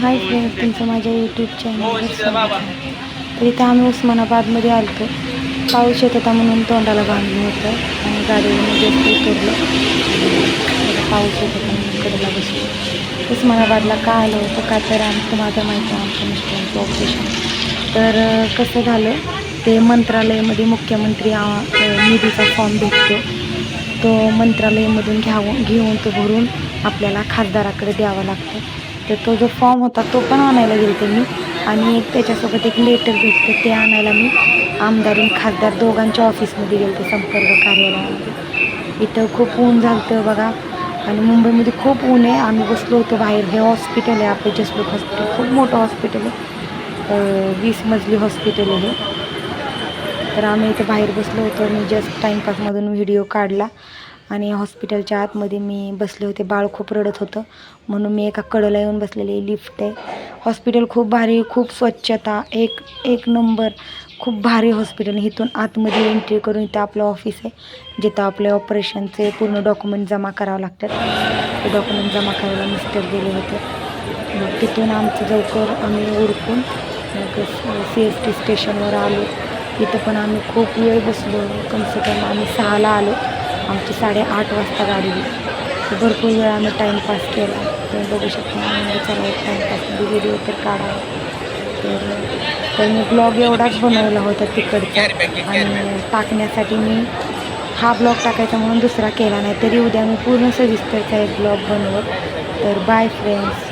Hi friend तुमचं माझ्या YouTube चॅनलवर तर इथं आम्ही उस्मानाबादमध्ये आलो पाऊस येत होता म्हणून तोंडाला बांधलं होतं आणि गाडीवरून जस्ट पाऊस येत होता म्हणून कडेला बसलो. उस्मानाबादला का आलं होतं का तर आमचं माझं माहिती आहे आमच्या मिस्टरांचं ऑपरेशन तर कसं झालं ते मंत्रालयामध्ये मुख्यमंत्री निधीचा फॉर्म भेटतो. तो मंत्रालयामधून घ्यावं घेऊन तो भरून आपल्याला खासदाराकडे द्यावा लागतो. तर तो जो फॉर्म होता तो पण आणायला गेलते मी. आणि एक त्याच्यासोबत एक लेटर भेटतं ते आणायला मी. आमदार आणि खासदार दोघांच्या ऑफिसमध्ये गेलते संपर्क कार्यालयामध्ये. इथं खूप ऊन झालं बघा. आणि मुंबईमध्ये खूप ऊन आहे. आम्ही बसलो होतो बाहेर. हे हॉस्पिटल आहे आपलं जसलोक हॉस्पिटल खूप मोठं हॉस्पिटल आहे. वीस मजली हॉस्पिटल आहे तर आम्ही इथे बाहेर बसलो होतो. मी जस्ट टाईमपासमधून व्हिडिओ काढला. आणि हॉस्पिटलच्या आतमध्ये मी बसले होते. बाळ खूप रडत होतं. म्हणून मी एका कडला येऊन बसलेले लिफ्ट आहे. हॉस्पिटल खूप भारी खूप स्वच्छता. एक एक नंबर खूप भारी हॉस्पिटल. इथून आतमध्ये एंट्री करून इथं आपलं ऑफिस आहे. जिथं आपले ऑपरेशनचे पूर्ण डॉक्युमेंट जमा करावं लागतात. ते डॉक्युमेंट जमा करायला मिस्टर गेले होते. मग तिथून आमचं लवकर आम्ही उरकून मग सी एस टी स्टेशनवर आलो. इथं पण आम्ही खूप वेळ बसलो. कमसे कम आम्ही सहाला आलो. आमची साडेआठ वाजता गाडी तर भरपूर वेळ आम्ही टाईमपास केला. तर बघू शकता आम्ही चला एक टाईमपासमध्ये व्हिडिओ तर काढावा तर तर मी ब्लॉग एवढाच बनवला होता तिकडचा. आणि टाकण्यासाठी मी हा ब्लॉग टाकायचा म्हणून दुसरा केला नाही. तरी उद्या मी पूर्ण सविस्तरचा एक ब्लॉग बनवत तर बाय फ्रेंड्स